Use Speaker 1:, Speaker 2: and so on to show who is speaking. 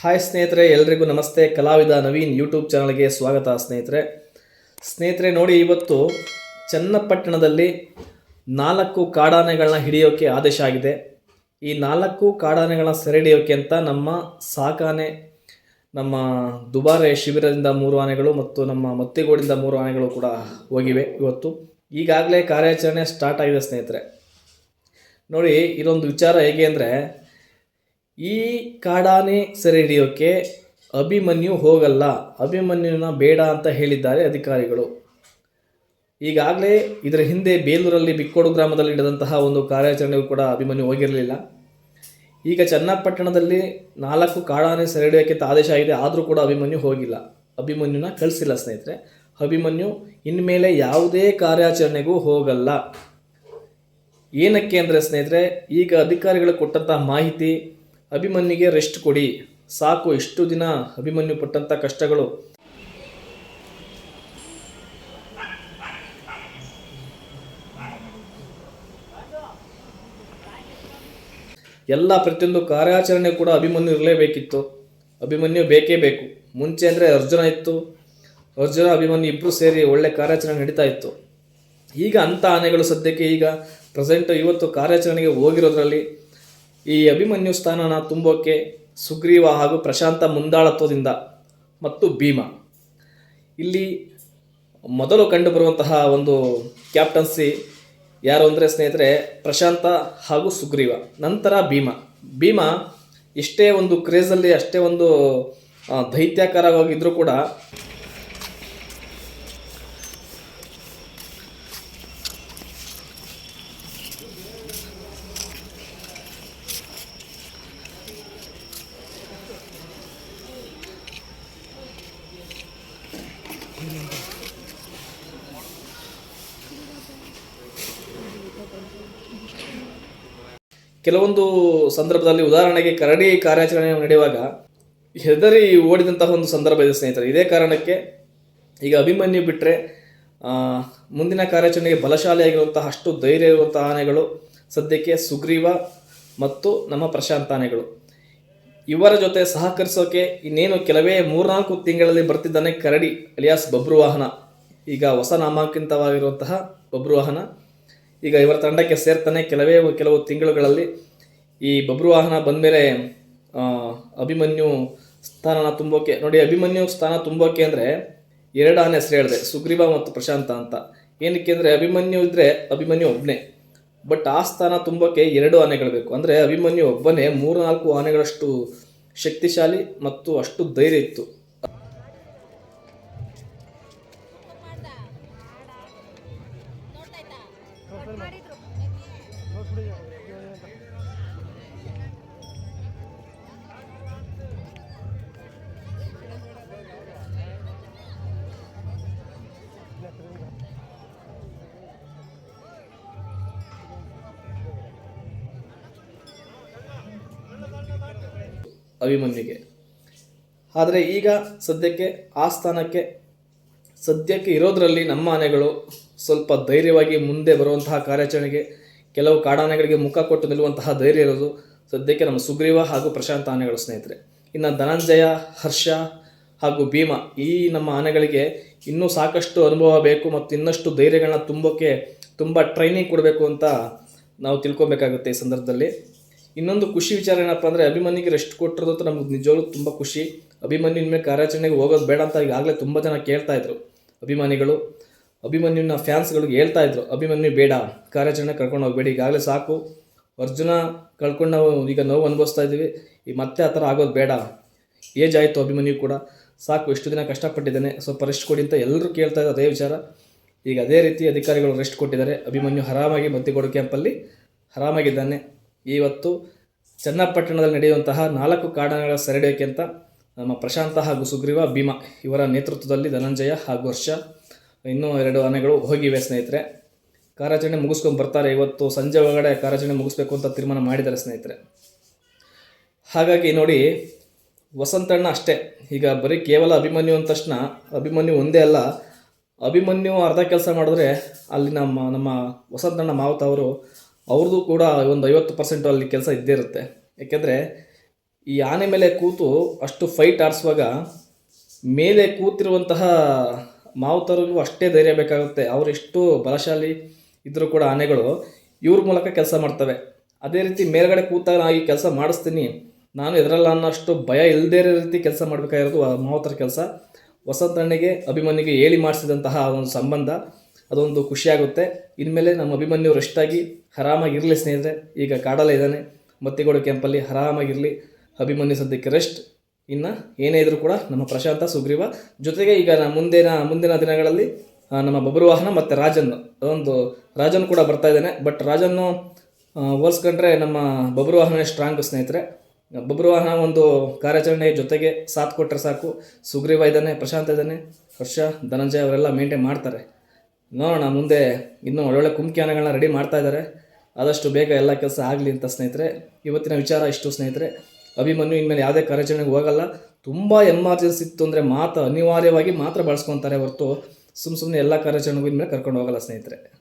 Speaker 1: Hi ಸ್ನೇಹಿತರೆ, ಎಲ್ರಿಗೂ ನಮಸ್ತೆ. ಕಲಾವಿದ ನವೀನ್ ಯೂಟ್ಯೂಬ್ ಚಾನಲ್ಗೆ ಸ್ವಾಗತ ಸ್ನೇಹಿತರೆ. ಸ್ನೇಹಿತರೆ, ನೋಡಿ ಇವತ್ತು ಚನ್ನಪಟ್ಟಣದಲ್ಲಿ ನಾಲ್ಕು ಕಾಡಾನೆಗಳನ್ನ ಹಿಡಿಯೋಕ್ಕೆ ಆದೇಶ ಆಗಿದೆ. ಈ ನಾಲ್ಕು ಕಾಡಾನೆಗಳನ್ನ ಸೆರೆ ಹಿಡಿಯೋಕ್ಕೆ ಅಂತ ನಮ್ಮ ಸಾಕಾನೆ, ನಮ್ಮ ದುಬಾರೆ ಶಿಬಿರದಿಂದ ಮೂರು ಆನೆಗಳು ಮತ್ತು ನಮ್ಮ ಮತ್ತಿಗೋಡಿಂದ ಮೂರು ಆನೆಗಳು ಕೂಡ ಹೋಗಿವೆ ಇವತ್ತು. ಈಗಾಗಲೇ ಕಾರ್ಯಾಚರಣೆ ಸ್ಟಾರ್ಟ್ ಆಗಿದೆ ಸ್ನೇಹಿತರೆ. ನೋಡಿ, ಇದೊಂದು ವಿಚಾರ ಹೇಗೆ ಅಂದರೆ ಈ ಕಾಡಾನೆ ಸೆರೆ ಹಿಡಿಯೋಕ್ಕೆ ಅಭಿಮನ್ಯು ಹೋಗಲ್ಲ. ಅಭಿಮನ್ಯುನ ಬೇಡ ಅಂತ ಹೇಳಿದ್ದಾರೆ ಅಧಿಕಾರಿಗಳು. ಈಗಾಗಲೇ ಇದರ ಹಿಂದೆ ಬೇಲೂರಲ್ಲಿ ಬಿಕ್ಕೋಡು ಗ್ರಾಮದಲ್ಲಿ ನಡೆದಂತಹ ಒಂದು ಕಾರ್ಯಾಚರಣೆಗೂ ಕೂಡ ಅಭಿಮನ್ಯು ಹೋಗಿರಲಿಲ್ಲ. ಈಗ ಚನ್ನಪಟ್ಟಣದಲ್ಲಿ ನಾಲ್ಕು ಕಾಡಾನೆ ಸೆರೆ ಹಿಡಿಯೋಕ್ಕೆ ಆದೇಶ ಆಗಿದೆ. ಆದರೂ ಕೂಡ ಅಭಿಮನ್ಯು ಹೋಗಿಲ್ಲ. ಅಭಿಮನ್ಯುನ ಕಳಿಸಿಲ್ಲ ಸ್ನೇಹಿತರೆ. ಅಭಿಮನ್ಯು ಇನ್ಮೇಲೆ ಯಾವುದೇ ಕಾರ್ಯಾಚರಣೆಗೂ ಹೋಗಲ್ಲ. ಏನಕ್ಕೆ ಅಂದರೆ ಸ್ನೇಹಿತರೆ, ಈಗ ಅಧಿಕಾರಿಗಳು ಕೊಟ್ಟಂತಹ ಮಾಹಿತಿ ಅಭಿಮನ್ಯುಗೆ ರೆಸ್ಟ್ ಕೊಡಿ. ಸಾಕು, ಇಷ್ಟು ದಿನ ಅಭಿಮನ್ಯು ಪಟ್ಟಂಥ ಕಷ್ಟಗಳು. ಎಲ್ಲ ಪ್ರತಿಯೊಂದು ಕಾರ್ಯಾಚರಣೆ ಕೂಡ ಅಭಿಮನ್ಯು ಇರಲೇಬೇಕಿತ್ತು. ಅಭಿಮನ್ಯು ಬೇಕೇ ಬೇಕು. ಮುಂಚೆ ಅಂದರೆ ಅರ್ಜುನ ಇತ್ತು. ಅರ್ಜುನ, ಅಭಿಮನ್ಯು ಇಬ್ಬರು ಸೇರಿ ಒಳ್ಳೆ ಕಾರ್ಯಾಚರಣೆ ನಡೀತಾ ಇತ್ತು. ಈಗ ಅಂಥ ಆನೆಗಳು ಸದ್ಯಕ್ಕೆ ಈಗ ಪ್ರೆಸೆಂಟ್ ಇವತ್ತು ಕಾರ್ಯಾಚರಣೆಗೆ ಹೋಗಿರೋದ್ರಲ್ಲಿ ಈ ಅಭಿಮನ್ಯು ಸ್ಥಾನನ ತುಂಬೋಕ್ಕೆ ಸುಗ್ರೀವ ಹಾಗೂ ಪ್ರಶಾಂತ ಮುಂದಾಳತ್ವದಿಂದ ಮತ್ತು ಭೀಮ. ಇಲ್ಲಿ ಮೊದಲು ಕಂಡುಬರುವಂತಹ ಒಂದು ಕ್ಯಾಪ್ಟನ್ಸಿ ಯಾರು ಅಂದರೆ ಸ್ನೇಹಿತರೆ, ಪ್ರಶಾಂತ ಹಾಗೂ ಸುಗ್ರೀವ, ನಂತರ ಭೀಮ. ಭೀಮ ಎಷ್ಟೇ ಒಂದು ಕ್ರೇಜಲ್ಲಿ, ಅಷ್ಟೇ ಒಂದು ದೈತ್ಯಾಕಾರವಾಗಿದ್ದರೂ ಕೂಡ ಕೆಲವೊಂದು ಸಂದರ್ಭದಲ್ಲಿ ಉದಾಹರಣೆಗೆ ಕರಡಿ ಕಾರ್ಯಾಚರಣೆ ನಡೆಯುವಾಗ ಹೆದರಿ ಓಡಿದಂತಹ ಒಂದು ಸಂದರ್ಭ ಇದೆ ಸ್ನೇಹಿತರೆ. ಇದೇ ಕಾರಣಕ್ಕೆ ಈಗ ಅಭಿಮನ್ಯು ಬಿಟ್ಟರೆ ಮುಂದಿನ ಕಾರ್ಯಾಚರಣೆಗೆ ಬಲಶಾಲಿಯಾಗಿರುವಂತಹ ಅಷ್ಟು ಧೈರ್ಯ ಇರುವಂತಹ ಆನೆಗಳು ಸದ್ಯಕ್ಕೆ ಸುಗ್ರೀವ ಮತ್ತು ನಮ್ಮ ಪ್ರಶಾಂತ ಆನೆಗಳು. ಇವರ ಜೊತೆ ಸಹಕರಿಸೋಕೆ ಇನ್ನೇನು ಕೆಲವೇ ಮೂರ್ನಾಲ್ಕು ತಿಂಗಳಲ್ಲಿ ಬರ್ತಿದ್ದಾನೆ ಕರಡಿ, ಅಲಿಯಾಸ್ ಬಬ್ರುವಾಹನ. ಈಗ ಹೊಸ ನಾಮಾಂಕಿತವಾಗಿರುವಂತಹ ಬಬ್ರು ವಾಹನ ಈಗ ಇವರ ತಂಡಕ್ಕೆ ಸೇರ್ತಾನೆ ಕೆಲವೇ ಕೆಲವು ತಿಂಗಳುಗಳಲ್ಲಿ ಈ ಬಬ್ರು ವಾಹನ ಬಂದಮೇಲೆ ಅಭಿಮನ್ಯು ಸ್ಥಾನನ ತುಂಬೋಕೆ, ನೋಡಿ ಅಭಿಮನ್ಯು ಸ್ಥಾನ ತುಂಬೋಕೆ ಅಂದರೆ ಎರಡು ಆನೆ ಹೆಸರು ಹೇಳಿದೆ, ಸುಗ್ರೀವ ಮತ್ತು ಪ್ರಶಾಂತ ಅಂತ. ಏನಕ್ಕೆ ಅಂದರೆ ಅಭಿಮನ್ಯು ಇದ್ದರೆ ಅಭಿಮನ್ಯು ಒಬ್ಬನೇ ಬಟ್ ಆ ಸ್ಥಾನ ತುಂಬೋಕೆ ಎರಡು ಆನೆಗಳು ಬೇಕು. ಅಂದರೆ ಅಭಿಮನ್ಯು ಒಬ್ಬನೇ ಮೂರು ನಾಲ್ಕು ಆನೆಗಳಷ್ಟು ಶಕ್ತಿಶಾಲಿ ಮತ್ತು ಅಷ್ಟು ಧೈರ್ಯ ಇತ್ತು. ಅಭಿಮನ್ಯುಗೆ. ಆದರೆ ಈಗ ಸದ್ಯಕ್ಕೆ ಆ ಸ್ಥಾನಕ್ಕೆ ಸದ್ಯಕ್ಕೆ ಇರೋದರಲ್ಲಿ ನಮ್ಮ ಆನೆಗಳು ಸ್ವಲ್ಪ ಧೈರ್ಯವಾಗಿ ಮುಂದೆ ಬರುವಂತಹ ಕಾರ್ಯಾಚರಣೆಗೆ ಕೆಲವು ಕಾಡಾನೆಗಳಿಗೆ ಮುಖ ಕೊಟ್ಟು ನಿಲ್ಲುವಂತಹ ಧೈರ್ಯ ಇರೋದು ಸದ್ಯಕ್ಕೆ ನಮ್ಮ ಸುಗ್ರೀವ ಹಾಗೂ ಪ್ರಶಾಂತ ಆನೆಗಳು ಸ್ನೇಹಿತರೆ. ಇನ್ನು ಧನಂಜಯ, ಹರ್ಷ ಹಾಗೂ ಭೀಮ ಈ ನಮ್ಮ ಆನೆಗಳಿಗೆ ಇನ್ನೂ ಸಾಕಷ್ಟು ಅನುಭವ ಬೇಕು ಮತ್ತು ಇನ್ನಷ್ಟು ಧೈರ್ಯಗಳನ್ನ ತುಂಬೋಕ್ಕೆ ತುಂಬ ಟ್ರೈನಿಂಗ್ ಕೊಡಬೇಕು ಅಂತ ನಾವು ತಿಳ್ಕೊಬೇಕಾಗುತ್ತೆ ಈ ಸಂದರ್ಭದಲ್ಲಿ. ಇನ್ನೊಂದು ಖುಷಿ ವಿಚಾರ ಏನಪ್ಪ ಅಂದರೆ ಅಭಿಮನ್ಯಿಗೆ ರೆಸ್ಟ್ ಕೊಟ್ಟಿರೋದು ನಮ್ಗೆ ನಿಜವಾಗ್ಲೂ ತುಂಬ ಖುಷಿ. ಅಭಿಮನ್ಯು ಇನ್ಮೇಲೆ ಕಾರ್ಯಾಚರಣೆಗೆ ಹೋಗೋದು ಬೇಡ ಅಂತ ಈಗಾಗಲೇ ತುಂಬ ಜನ ಕೇಳ್ತಾ ಇದ್ರು ಅಭಿಮಾನಿಗಳು. ಅಭಿಮನ್ಯುನ ಫ್ಯಾನ್ಸ್ಗಳಿಗೆ ಹೇಳ್ತಾ ಇದ್ರು, ಅಭಿಮನ್ಯು ಬೇಡ, ಕಾರ್ಯಾಚರಣೆ ಕರ್ಕೊಂಡು ಹೋಗಬೇಡಿ, ಈಗಾಗಲೇ ಸಾಕು. ಅರ್ಜುನ ಕಳ್ಕೊಂಡು ನಾವು ಈಗ ನೋವು ಅನುಭವಿಸ್ತಾ ಇದ್ದೀವಿ, ಈ ಮತ್ತೆ ಆ ಥರ ಆಗೋದು ಬೇಡ. ಏಜ್ ಆಯಿತು ಅಭಿಮನ್ಯು ಕೂಡ. ಸಾಕು ಎಷ್ಟು ದಿನ ಕಷ್ಟಪಟ್ಟಿದ್ದಾನೆ, ಸ್ವಲ್ಪ ರೆಸ್ಟ್ ಕೊಡಿ ಅಂತ ಎಲ್ಲರೂ ಕೇಳ್ತಾ ಇದ್ದಾರೆ ಅದೇ ವಿಚಾರ. ಈಗ ಅದೇ ರೀತಿ ಅಧಿಕಾರಿಗಳು ರೆಸ್ಟ್ ಕೊಟ್ಟಿದ್ದಾರೆ. ಅಭಿಮನ್ಯು ಆರಾಮಾಗಿ ಮದ್ದಿಗೋಡು ಕ್ಯಾಂಪಲ್ಲಿ ಆರಾಮಾಗಿದ್ದಾನೆ ಇವತ್ತು ಚನ್ನಪಟ್ಟಣದಲ್ಲಿ ನಡೆಯುವಂತಹ ನಾಲ್ಕು ಕಾರಣಗಳ ಸೆರೆಡಿಯೋಕೆ ಅಂತ ನಮ್ಮ ಪ್ರಶಾಂತ ಹಾಗೂ ಸುಗ್ರೀವ ಭೀಮ ಇವರ ನೇತೃತ್ವದಲ್ಲಿ ಧನಂಜಯ ಹಾಗೂ ಹರ್ಷ ಇನ್ನೂ ಎರಡು ಆನೆಗಳು ಹೋಗಿವೆ, ಸ್ನೇಹಿತರೆ. ಕಾರ್ಯಾಚರಣೆ ಮುಗಿಸ್ಕೊಂಡು ಬರ್ತಾರೆ ಇವತ್ತು. ಸಂಜೆ ಒಳಗಡೆ ಕಾರ್ಯಾಚರಣೆ ಮುಗಿಸ್ಬೇಕು ಅಂತ ತೀರ್ಮಾನ ಮಾಡಿದ್ದಾರೆ, ಸ್ನೇಹಿತರೆ. ಹಾಗಾಗಿ ನೋಡಿ, ವಸಂತಣ್ಣ ಅಷ್ಟೇ. ಈಗ ಬರೀ ಕೇವಲ ಅಭಿಮನ್ಯು ಅಂದ ತಕ್ಷಣ, ಅಭಿಮನ್ಯು ಒಂದೇ ಅಲ್ಲ. ಅಭಿಮನ್ಯು ಅರ್ಧ ಕೆಲಸ ಮಾಡಿದ್ರೆ ಅಲ್ಲಿ ನಮ್ಮ ನಮ್ಮ ವಸಂತಣ್ಣ ಮಾವತ ಅವರು ಅವ್ರದ್ದು ಕೂಡ ಒಂದು ಐವತ್ತು ಪರ್ಸೆಂಟು ಅಲ್ಲಿ ಕೆಲಸ ಇದ್ದೇ ಇರುತ್ತೆ. ಯಾಕೆಂದರೆ, ಈ ಆನೆ ಮೇಲೆ ಕೂತು ಅಷ್ಟು ಫೈಟ್ ಆಡಿಸುವಾಗ, ಮೇಲೆ ಕೂತಿರುವಂತಹ ಮಾವುತರಿಗೂ ಅಷ್ಟೇ ಧೈರ್ಯ ಬೇಕಾಗುತ್ತೆ. ಅವರೆಷ್ಟು ಬಲಶಾಲಿ ಇದ್ದರೂ ಕೂಡ ಆನೆಗಳು ಇವ್ರ ಮೂಲಕ ಕೆಲಸ ಮಾಡ್ತವೆ. ಅದೇ ರೀತಿ ಮೇಲ್ಗಡೆ ಕೂತಾಗ ನಾನು ಈ ಕೆಲಸ ಮಾಡಿಸ್ತೀನಿ. ನಾನು ಇದರಲ್ಲ ಅನ್ನೋಷ್ಟು ಭಯ ಇಲ್ಲದೇ ಇರೋ ರೀತಿ ಕೆಲಸ ಮಾಡಬೇಕಾಗಿರೋದು ಮಾವುತರ ಕೆಲಸ. ವಸಂತಣ್ಣಿಗೆ ಅಭಿಮನ್ಯುಗೆ ಹೇಳಿ ಮಾಡಿಸಿದಂತಹ ಒಂದು ಸಂಬಂಧ ಅದೊಂದು ಖುಷಿಯಾಗುತ್ತೆ. ಇನ್ಮೇಲೆ ನಮ್ಮ ಅಭಿಮನ್ಯು ರೆಸ್ಟಾಗಿ ಆರಾಮಾಗಿರಲಿ ಸ್ನೇಹಿತರೆ. ಈಗ ಕಾಡಲ್ಲೇ ಇದ್ದಾನೆ. ಮತ್ತಿಗೋಡು ಕ್ಯಾಂಪಲ್ಲಿ ಆರಾಮಾಗಿರಲಿ. ಅಭಿಮನ್ಯು ಸದ್ಯಕ್ಕೆ ರೆಸ್ಟ್ ಇನ್ನು ಏನೇ ಇದ್ರೂ ಕೂಡ ನಮ್ಮ ಪ್ರಶಾಂತ, ಸುಗ್ರೀವ ಜೊತೆಗೆ ಈಗ ಮುಂದಿನ ಮುಂದಿನ ದಿನಗಳಲ್ಲಿ ನಮ್ಮ ನಮ್ಮ ಬಬ್ರುವಾಹನ ಮತ್ತು ರಾಜನ್ ಅದೊಂದು ರಾಜನ್ ಕೂಡ ಬರ್ತಾ ಇದ್ದಾನೆ. ಬಟ್ ರಾಜನ್ನು ಹೋಲಿಸ್ಕೊಂಡ್ರೆ ನಮ್ಮ ಬಬ್ರುವಾಹನ ಸ್ಟ್ರಾಂಗ್ ಸ್ನೇಹಿತರೆ. ಬಬ್ರುವಾಹನ ಒಂದು ಕಾರ್ಯಾಚರಣೆ ಜೊತೆಗೆ ಸಾಥ್ ಕೊಟ್ಟರೆ ಸಾಕು. ಸುಗ್ರೀವ ಇದ್ದಾನೆ, ಪ್ರಶಾಂತ್ ಇದ್ದಾನೆ, ಹರ್ಷ, ಧನಂಜಯ ಅವರೆಲ್ಲ ಮೇಂಟೈನ್ ಮಾಡ್ತಾರೆ. ನೋಡೋಣ, ಮುಂದೆ ಇನ್ನೂ ಒಳ್ಳೊಳ್ಳೆ ಕುಮ್ಕಿಯಾನಗಳನ್ನ ರೆಡಿ ಮಾಡ್ತಾ ಇದ್ದಾರೆ. ಆದಷ್ಟು ಬೇಗ ಎಲ್ಲ ಕೆಲಸ ಆಗಲಿ ಅಂತ ಸ್ನೇಹಿತರೆ. ಇವತ್ತಿನ ವಿಚಾರ ಇಷ್ಟು ಸ್ನೇಹಿತರೆ. ಅಭಿಮನ್ಯು ಇನ್ಮೇಲೆ ಯಾವುದೇ ಕಾರ್ಯಾಚರಣೆಗೆ ಹೋಗಲ್ಲ. ತುಂಬ ಎಮರ್ಜೆನ್ಸಿ ಇತ್ತು ಅಂದರೆ ಮಾತ್ರ ಅನಿವಾರ್ಯವಾಗಿ ಮಾತ್ರ ಬಳಸ್ಕೊತಾರೆ ಹೊರತು ಸುಮ್ಮ ಸುಮ್ಮನೆ ಎಲ್ಲ ಕಾರ್ಯಾಚರಣೆಗೂ ಇನ್ಮೇಲೆ ಕರ್ಕೊಂಡು ಹೋಗಲ್ಲ ಸ್ನೇಹಿತರೆ.